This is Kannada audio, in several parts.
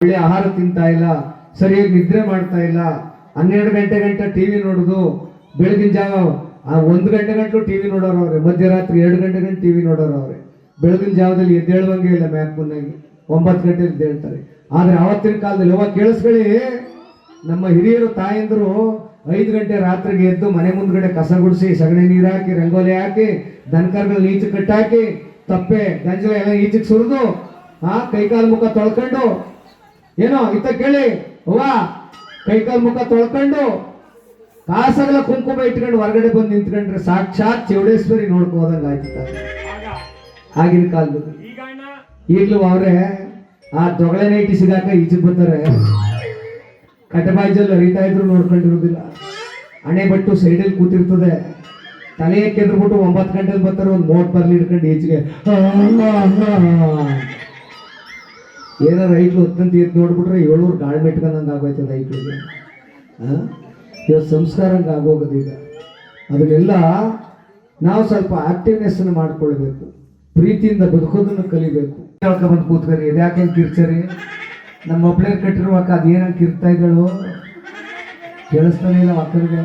ಒಳ್ಳೆ ಆಹಾರ ತಿಂತಾ ಇಲ್ಲ, ಸರಿಯಾಗಿ ನಿದ್ರೆ ಮಾಡ್ತಾ ಇಲ್ಲ, ಹನ್ನೆರಡು ಗಂಟೆ ಗಂಟೆ ಟಿವಿ ನೋಡುದು, ಬೆಳಗಿನ ಜಾವ ಒಂದು ಗಂಟೆ ಗಂಟಲು ಟಿವಿ ನೋಡೋರು ಅವ್ರೆ, ಮಧ್ಯರಾತ್ರಿ ಎರಡು ಗಂಟೆ ಗಂಟೆ ಟಿವಿ ನೋಡೋರು ಅವ್ರೆ. ಬೆಳಗಿನ ಜಾವದಲ್ಲಿ ಎದ್ದೇಳುವಂಗೆ ಇಲ್ಲ ಮ್ಯಾಕ್ ಮುನ್ನಾಗಿ, ಒಂಬತ್ತು ಗಂಟೆ ಎದ್ದೇಳ್ತಾರೆ ಆದ್ರೆ ಆವತ್ತಿನ ಕಾಲದಲ್ಲಿ ಯಾವಾಗ ಕೇಳಿಸ್ಕೊಳ್ಳಿ, ನಮ್ಮ ಹಿರಿಯರು, ತಾಯಂದ್ರು ಐದು ಗಂಟೆ ರಾತ್ರಿಗೆ ಎದ್ದು ಮನೆ ಮುಂದ್ಗಡೆ ಕಸ ಗುಡಿಸಿ, ಸಗಣಿ ನೀರು ಹಾಕಿ, ರಂಗೋಲಿ ಹಾಕಿ, ದನಕರ್ಗಳ ನೀಚು ಕಟ್ಟಾಕಿ, ತಪ್ಪೆ, ಗಂಜಲ ಎಲ್ಲ ಈಚೆಗೆ ಸುರಿದು, ಆ ಕೈಕಾಲು ಮುಖ ತೊಳ್ಕೊಂಡು ಏನೋ ಇತ್ತ ಕೇಳಿ? ಅವ್ವ, ಕೈಕಾಲು ಮುಖ ತೊಳ್ಕೊಂಡು ಕಾಸಗಳ ಕುಂಕುಮ ಇಟ್ಕೊಂಡು ಹೊರಗಡೆ ಬಂದು ನಿಂತ್ಕೊಂಡ್ರೆ ಸಾಕ್ಷಾತ್ ಚೌಡೇಶ್ವರಿ ನೋಡ್ಕೋದಂಗ ಆಯ್ತಿತ್ತ ಆಯ್ತು ಆಗಿನ ಕಾಲದಲ್ಲಿ ಈಗಲೂ ಅವ್ರೆ ಆ ತೊಗಳೆ ನೈಟಿ ಸಿಗಾಕ ಈಜು ಬರ್ತಾರೆ. ಕಟಬಾಜಲ್ಲಿ ಹರಿತಾ ಇದ್ರು ನೋಡ್ಕೊಂಡಿರೋದಿಲ್ಲ. ಹಣೆ ಬಟ್ಟು ಸೈಡಲ್ಲಿ ಕೂತಿರ್ತದೆ. ತಲೆ ಕೆದ್ಬಿಟ್ಟು ಒಂಬತ್ತು ಗಂಟೆಲಿ ಬರ್ತಾರೆ, ಒಂದು ಮೋಟ್ ಬರ್ಲಿ ಹಿಡ್ಕೊಂಡು ಈಚೆಗೆ ಏನೋ ರೈತರು ಹೊತ್ತಂತ ಎದ್ದು ನೋಡ್ಬಿಟ್ರೆ ಏಳೂರು ಗಾಳಿ ಮೆಟ್ಕೊಂಡಂಗೆ ಆಗೋಯ್ತು ರೈಟ್ಲಿಗೆ ಇವತ್ತು ಸಂಸ್ಕಾರ ಹಂಗೆ ಆಗೋಗೋದು ಈಗ ಅದನ್ನೆಲ್ಲ ನಾವು ಸ್ವಲ್ಪ ಆಕ್ಟಿವ್ನೆಸ್ ಮಾಡ್ಕೊಳ್ಬೇಕು. ಪ್ರೀತಿಯಿಂದ ಬದುಕೋದನ್ನು ಕಲಿಬೇಕು. ಬಂದು ಕೂತ್ಕರಿ ಯಾಕೆ ಕಿರ್ಚರಿ? ನಮ್ಮ ಒಬ್ಳೇರ್ ಕಟ್ಟಿರುವಾಗ ಅದೇನಂಗೆ ಕಿರ್ತಾ ಇದ್ದಾಳು? ಕೇಳಿಸ್ತಾನೆ ಇಲ್ಲ ಮಕ್ಕಳಿಗೆ.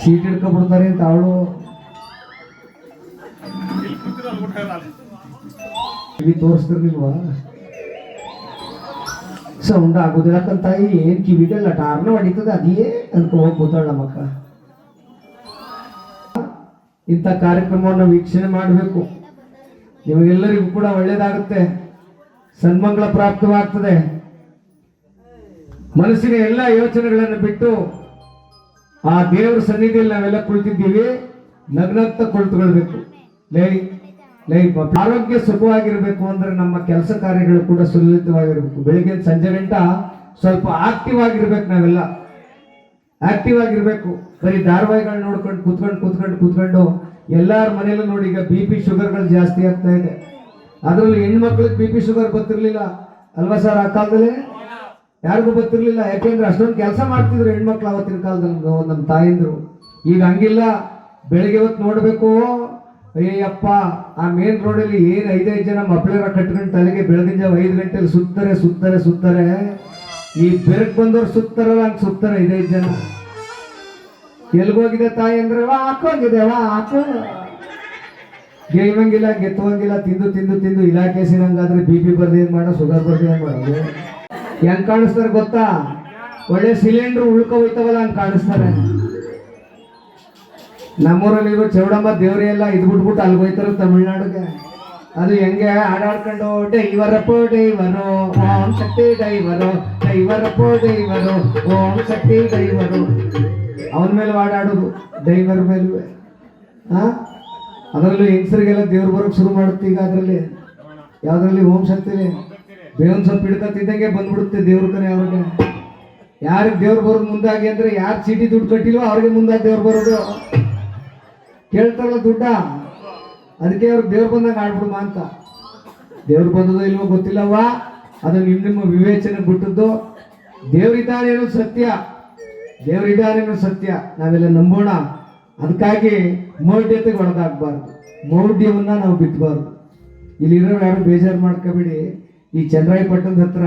ಸೀಟ್ ಹಿಡ್ಕೊಬಿಡ್ತಾರೆ ಅಂತ ಅವಳು. ಇಲ್ಲಿ ತೋರಿಸ್ತಿರ್ಲಿಲ್ವಾ? ಸೌಂಡ್ ಆಗೋದಿಲ್ಲ ತಾಯಿ, ಏನು ಕಿವಿಗೆಲ್ಲ ಟಾರ್ನ ಹೊಡಿತದೆ, ಅದೇ ಅನ್ಕೊ ಹೋಗಿ ಕೂತಾಳ ನಮ್ಮಕ್ಕ. ಇಂಥ ಕಾರ್ಯಕ್ರಮವನ್ನು ವೀಕ್ಷಣೆ ಮಾಡಬೇಕು. ನಿಮಗೆಲ್ಲರಿಗೂ ಕೂಡ ಒಳ್ಳೇದಾಗುತ್ತೆ. ಸನ್ಮಂಗಳ ಪ್ರಾಪ್ತವಾಗ್ತದೆ. ಮನಸ್ಸಿನ ಎಲ್ಲ ಯೋಚನೆಗಳನ್ನು ಬಿಟ್ಟು ಆ ದೇವರ ಸನ್ನಿಧಿಯಲ್ಲಿ ನಾವೆಲ್ಲ ಕುಳಿತಿದ್ದೀವಿ. ನಗ್ನಗ್ತ ಕುಳಿತುಕೊಳ್ಬೇಕು ಲೈ ಲೈ ಆರೋಗ್ಯ ಸುಖವಾಗಿರಬೇಕು ಅಂದ್ರೆ ನಮ್ಮ ಕೆಲಸ ಕಾರ್ಯಗಳು ಕೂಡ ಸುಲಲಿತವಾಗಿರ್ಬೇಕು. ಬೆಳಿಗ್ಗೆ ಸಂಜೆ ಗಂಟ ಸ್ವಲ್ಪ ಆಕ್ಟಿವ್ ಆಗಿರ್ಬೇಕು ನಾವೆಲ್ಲ. ಆಕ್ಟಿವ್ ಆಗಿರ್ಬೇಕು. ಬರೀ ಧಾರಾವಾಹಿಗಳನ್ನ ನೋಡ್ಕೊಂಡು ಕೂತ್ಕೊಂಡು ಕೂತ್ಕೊಂಡು ಕೂತ್ಕೊಂಡು ಎಲ್ಲಾರ ಮನೆಯಲ್ಲೂ ನೋಡಿ, ಈಗ ಬಿ ಪಿ ಶುಗರ್ಗಳು ಜಾಸ್ತಿ ಆಗ್ತಾ ಇದೆ. ಅದರಲ್ಲಿ ಹೆಣ್ಮಕ್ಳಿಗೆ ಬಿ ಪಿ ಶುಗರ್ ಬರ್ತಿರ್ಲಿಲ್ಲ. ಅಲ್ವಾ ಸರ್ ಆ ಕಾಲದಲ್ಲಿ? ಯಾರಿಗೂ ಗೊತ್ತಿರಲಿಲ್ಲ ಯಾಕೆಂದ್ರೆ ಅಷ್ಟೊಂದು ಕೆಲಸ ಮಾಡ್ತಿದ್ರು ಹೆಣ್ಮಕ್ಳು ಅವತ್ತಿನ ಕಾಲದಲ್ಲಿ ನಮ್ಮ ತಾಯಂದ್ರು. ಈಗ ಹಂಗಿಲ್ಲ. ಬೆಳಿಗ್ಗೆ ಹೊತ್ತು ನೋಡ್ಬೇಕು? ಅಯ್ಯಪ್ಪ ಆ ಮೇನ್ ರೋಡಲ್ಲಿ ಏನ್ ಐದೈದು ಜನ ಮಕ್ಕಳರ ಕಟ್ಕೊಂಡು ತಲೆಗೆ ಬೆಳಗಿನ ಜಾವ ಐದು ಗಂಟೆಲಿ ಸುತ್ತಾರೆ ಸುತ್ತಾರೆ ಸುತ್ತಾರೆ? ಈ ಬೆರಕ್ ಬಂದವ್ರು ಸುತ್ತಾರಲ್ಲ ಹಂಗೆ ಸುತ್ತಾರೆ ಐದೈದು ಜನ. ಎಲ್ಗೋಗಿದೆ ತಾಯಿ ಅಂದ್ರೆ, ವಾ ಹಾಕೋಗಿದೆ ವಾ, ಹಾಕೋ. ಗೆಲ್ವಂಗಿಲ್ಲ ಗೆತ್ತುವಂಗಿಲ್ಲ, ತಿಂದು ತಿಂದು ತಿಂದು ಇಲಾಖೆ ಸಿರಂಗಾದ್ರೆ ಬಿ ಪಿ ಬರ್ದು ಏನ್ ಮಾಡೋ ಶುಗರ್ ಬರ್ದು ಏನ್ ಮಾಡೋದು? ಹೆಂಗ್ ಕಾಣಿಸ್ತಾರೆ ಗೊತ್ತಾ? ಒಳ್ಳೆ ಸಿಲಿಂಡರ್ ಉಳ್ಕೊ ಹೋಯ್ತವಲ್ಲ ಹಂಗ್ ಕಾಣಿಸ್ತಾರೆ. ನಮ್ಮೂರಲ್ಲಿ ಇರೋ ಚೌಡಮ್ಮ ದೇವ್ರಿ ಎಲ್ಲ ಇದು ಬಿಟ್ಬಿಟ್ಟು ಅಲ್ಲಿ ಹೋಯ್ತಾರ ತಮಿಳ್ನಾಡಿಗೆ. ಅದು ಹೆಂಗೆ ಆಡಾಡ್ಕೊಂಡು ಡೈವರಪ್ಪೋ driver Om Shakti driver driver Om Shakti driver ಅವನ ಮೇಲೆ ಆಡಾಡೋದು ಡೈವರ್ ಮೇಲೂ ಹಾ ಅದರಲ್ಲೂ ಹೆಂಗಸರಿಗೆಲ್ಲ ದೇವ್ರು ಬರೋಕೆ ಶುರು ಮಾಡುತ್ತೆ ಈಗ ಅದರಲ್ಲಿ. ಯಾವುದರಲ್ಲಿ? ಓಂ ಶಕ್ತಿಲಿ. ಬೇವನ್ ಸೊಪ್ಪು ಹಿಡ್ಕತ್ತಿದ್ದಂಗೆ ಬಂದ್ಬಿಡುತ್ತೆ ದೇವ್ರ ಕಡೆ ಅವ್ರಿಗೆ. ಯಾರಿಗೆ ದೇವ್ರು ಬರೋದು ಮುಂದಾಗಿ ಅಂದರೆ ಯಾರು ಚೀಟಿ ದುಡ್ಡು ಕಟ್ಟಿಲ್ವೋ ಅವ್ರಿಗೆ ಮುಂದಾಗಿ ದೇವ್ರು ಬರೋದು. ಕೇಳ್ತಾರಲ್ಲ ದುಡ್ಡ? ಅದಕ್ಕೆ ಅವ್ರು ದೇವ್ರು ಬಂದಾಗ ಆಡ್ಬಿಡುಮ ಅಂತ. ದೇವ್ರು ಬಂದದೋ ಇಲ್ವೋ ಗೊತ್ತಿಲ್ಲವ್ವ. ಅದು ನಿಮ್ ನಿಮ್ಮ ವಿವೇಚನೆ ಬಿಟ್ಟದ್ದು. ಏನು ಸತ್ಯ. ದೇವರಿದ್ದಾನೇನೋ ಸತ್ಯ. ನಾವೆಲ್ಲ ನಂಬೋಣ. ಅದಕ್ಕಾಗಿ ಮೌಢ್ಯತೆಗೆ ಒಳಗಾಗಬಾರ್ದು. ಮೌಢ್ಯವನ್ನ ನಾವು ಬಿತ್ತಬಾರ್ದು ಇಲ್ಲಿರೋರು ಯಾರು ಬೇಜಾರು ಮಾಡ್ಕೋಬೇಡಿ. ಈ ಚಂದ್ರಾಯಪಟ್ಟಣದ ಹತ್ರ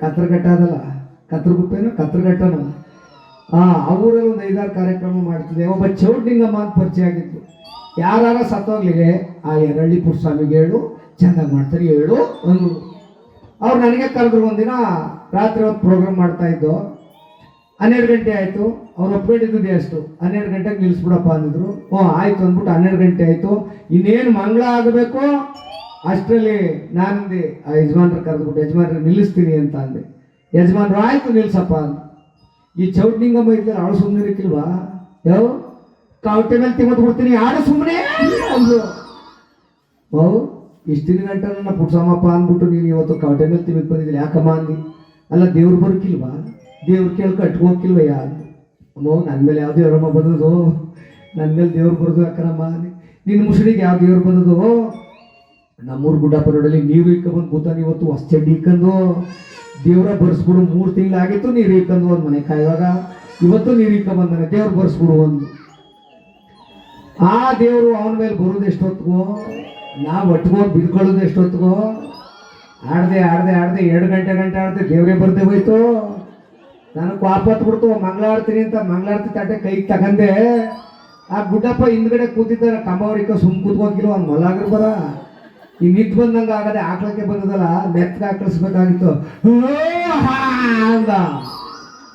ಕತ್ರಘಟ್ಟ ಅದಲ್ಲ. ಕತ್ರಗುಪ್ಪೇನೋ ಕತ್ರಘಟ್ಟನೋ. ಆ ಊರಲ್ಲಿ ಒಂದು ಐದಾರು ಕಾರ್ಯಕ್ರಮ ಮಾಡ್ತಿದ್ದೆ. ಒಬ್ಬ ಚೌಡ್ಲಿಂಗಮ್ಮ ಅಂತ ಪರಿಚಯ ಆಗಿತ್ತು ಯಾರ ಸತ್ತೋಗ್ಲಿಗೆ ಆ ಎರಳ್ಳಿಪುರ ಸ್ವಾಮಿಗೆ ಹೇಳು ಚೆಂದಾಗಿ ಮಾಡ್ತಾರೆ, ಹೇಳು ಒಂದು ಅವ್ರು ನನಗೆ ಕರೆದ್ರು ಒಂದಿನ, ರಾತ್ರಿ ಹೊತ್ತು ಪ್ರೋಗ್ರಾಮ್ ಮಾಡ್ತಾ ಇದ್ದು. ಹನ್ನೆರಡು ಗಂಟೆ ಆಯ್ತು. ಅವ್ರು ಒಪ್ಕೊಂಡಿದ್ದು ಎಷ್ಟು ಹನ್ನೆರಡು ಗಂಟೆಗೆ ನಿಲ್ಲಿಸ್ಬಿಡಪ್ಪ ಅಂದಿದ್ರು. ಓ, ಆಯ್ತು ಅಂದ್ಬಿಟ್ಟು ಹನ್ನೆರಡು ಗಂಟೆ ಆಯ್ತು. ಇನ್ನೇನು ಮಂಗಳ ಆಗಬೇಕು? ಅಷ್ಟರಲ್ಲಿ ನಾನಂದೆ, ಆ ಯಜಮಾನ್ರು ಕರೆದ್ಬಿಟ್ಟು, ಯಜಮಾನ್ರು, ನಿಲ್ಲಿಸ್ತೀನಿ ಅಂತ ಅಂದೆ. ಯಜಮಾನ್ರು, ಆಯ್ತು, ನಿಲ್ಸಪ್ಪ ಅಂತ ಈ ಚೌಟ್ನಿಂಗಮ್ಮ ಇದ್ದಾರೆ ಅವಳು ಸುಮ್ಮನೆ ಇರಕ್ಕಿಲ್ವಾ ಯಾವ ಕಾವಟೆ ಮೇಲೆ ತಿಮ್ಮತ್ ಬಿಡ್ತೀನಿ ಆಡು ಸುಮ್ಮನೆ ಓ ಇಷ್ಟು ದಿನ ಗಂಟೆ ನನ್ನ ಪುಟ್ಸಮ್ಮಪ್ಪ ಅಂದ್ಬಿಟ್ಟು ನೀನು ಇವತ್ತು ಕಾವಟೆ ಮೇಲೆ ತಿಮ್ಮತ್ ಬಂದಿದ್ದೀನಿ ಯಾಕಮ್ಮ ಅಂದಿ? ಅಲ್ಲ ದೇವ್ರು ಬರೋಕಿಲ್ವಾ ದೇವ್ರು ಕೇಳ್ಕೊ ಅಟ್ಕೋಕಿಲ್ವ ಯಾರು ಅಮ್ಮೋ ನನ್ನ ಮೇಲೆ ಯಾವ ದೇವ್ರಮ್ಮ ಬಂದದು? ನನ್ನ ಮೇಲೆ ದೇವ್ರು ಬರೋದು ಯಾಕನಮ್ಮ ನಿನ್ನ ಮುಸುಡಿಗೆ ಯಾವ ದೇವ್ರು ಬಂದದು? ನಮ್ಮೂರು ಗುಡ್ಡಪ್ಪ ರೋಡಲ್ಲಿ ನೀರು ಇಕ್ಕೊಂಬಂದು ಕೂತಾನೆ ಇವತ್ತು ಹೊಸ ಚಡ್ಡಿ ಇಕ್ಕಂದು. ದೇವ್ರ ಬರ್ಸ್ಬಿಡು, ಮೂರು ತಿಂಗಳಾಗಿತ್ತು ನೀರು ಇಕ್ಕಂದು ಒಂದು ಮನೆ ಕಾಯುವಾಗ ಇವತ್ತು ನೀರು ಇಕ್ಕೊಂಬಂದಾನೆ ದೇವ್ರು ಬರ್ಸ್ಬಿಡು ಒಂದು. ಆ ದೇವರು ಅವನ ಮೇಲೆ ಬರೋದು ಎಷ್ಟೊತ್ತಿಗೋ? ನಾವು ಒಟ್ಕೊಂಡು ಬಿದ್ಕೊಳ್ಳೋದು ಎಷ್ಟೊತ್ತಿಗೋ? ಆಡದೆ ಆಡದೆ ಆಡದೆ, ಎರಡು ಗಂಟೆ ಗಂಟೆ ಆಡದೆ ದೇವರೇ ಬರ್ದೆ ಹೋಯ್ತು. ನನಗೆ ವಾಪತ್ ಬಿಡ್ತು ಮಂಗಳಾರತಿ ಅಂತ ಮಂಗಳಾರತಿ ತಟ್ಟೆ ಕೈಗೆ ತಗಂದೆ. ಆ ಗುಡ್ಡಪ್ಪ ಹಿಂದ್ಗಡೆ ಕೂತಿದ್ದಾರೆ ಕಂಬವರಿಕ ಸುಮ್ ಕೂತ್ಕೋಗಿಲ್ಲ ಅವ್ನು ಬರ. ಈ ನಿಂತು ಬಂದಂಗ ಆಗದೆ ಆಕ್ಳಕ್ಕೆ ಬಂದದಲ್ಲ ಮೆತ್ತಗೆ ಆಕಳಿಸ್ಬೇಕಾಗಿತ್ತು. ಅಂದ.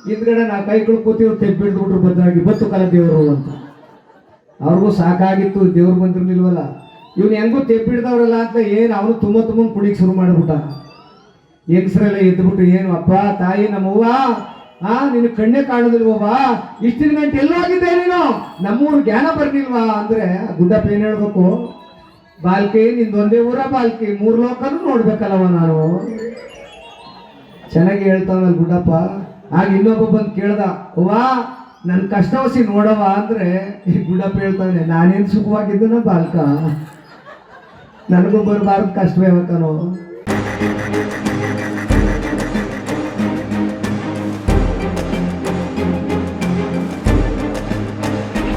ಹಿಂದ್ಗಡೆ ನಾ ಕೈಗಳು ಕೂತಿರು ತೆಬ್ಬಿಡ್ದು ಬದ್ರಾಗಿ ಬತ್ತು ಕಲ ದೇವರು ಅಂತ. ಅವ್ರಿಗೂ ಸಾಕಾಗಿತ್ತು, ದೇವ್ರು ಬಂದಿರ್ಲಿಲ್ವಲ್ಲ ಇವ್ನು ಹೆಂಗೂ ತೆಬ್ಬಿಡ್ದವ್ರಲ್ಲ ಅಂತ ಏನು ಅವನು ತುಂಬ ತುಂಬ ಕುಡಿಗೆ ಶುರು ಮಾಡಿಬಿಟ್ಟ. ಹೆಂಗಸರೆಲ್ಲ ಎದ್ದುಬಿಟ್ಟು ಏನು, ಅಪ್ಪ, ತಾಯಿ, ನಮ್ಮವ್ವ, ಆ, ನಿನ್ನ ಕಣ್ಣೇ ಕಾಣೋದಿಲ್ವವ್ವ? ಇಷ್ಟಿನ ಗಂಟೆ ಎಲ್ಲೋಗಿದ್ದೆ ನೀನು? ನಮ್ಮೂರು ಜ್ಞಾನ ಬರ್ಲಿಲ್ವಾ? ಅಂದ್ರೆ ಗುಡ್ಡ ಗುಡ್ಡಪ್ಪ ಏನು ಹೇಳ್ಬೇಕು. ಬಾಲ್ಕಿ ನಿಂದೊಂದೇ ಊರ ಬಾಲ್ಕಿ. ಮೂರು ಲೋಕನು ನೋಡ್ಬೇಕಲ್ಲವ ನಾನು. ಚೆನ್ನಾಗಿ ಹೇಳ್ತಾವಲ್ಲ ಗುಡ್ಡಪ್ಪ. ಆಗ ಇನ್ನೊಬ್ಬ ಬಂದು ಕೇಳ್ದ, ಅವ್ವ ನನ್ನ ಕಷ್ಟವಸಿ ನೋಡವ ಅಂದ್ರೆ, ಈ ಗುಡ್ಡಪ್ಪ ಹೇಳ್ತಾನೆ ನಾನೇನು ಸುಖವಾಗಿದ್ದನ ಬಾಲ್ಕ? ನನಗೂ ಬರಬಾರ್ದು ಕಷ್ಟವೇ ಬೇಕನೋ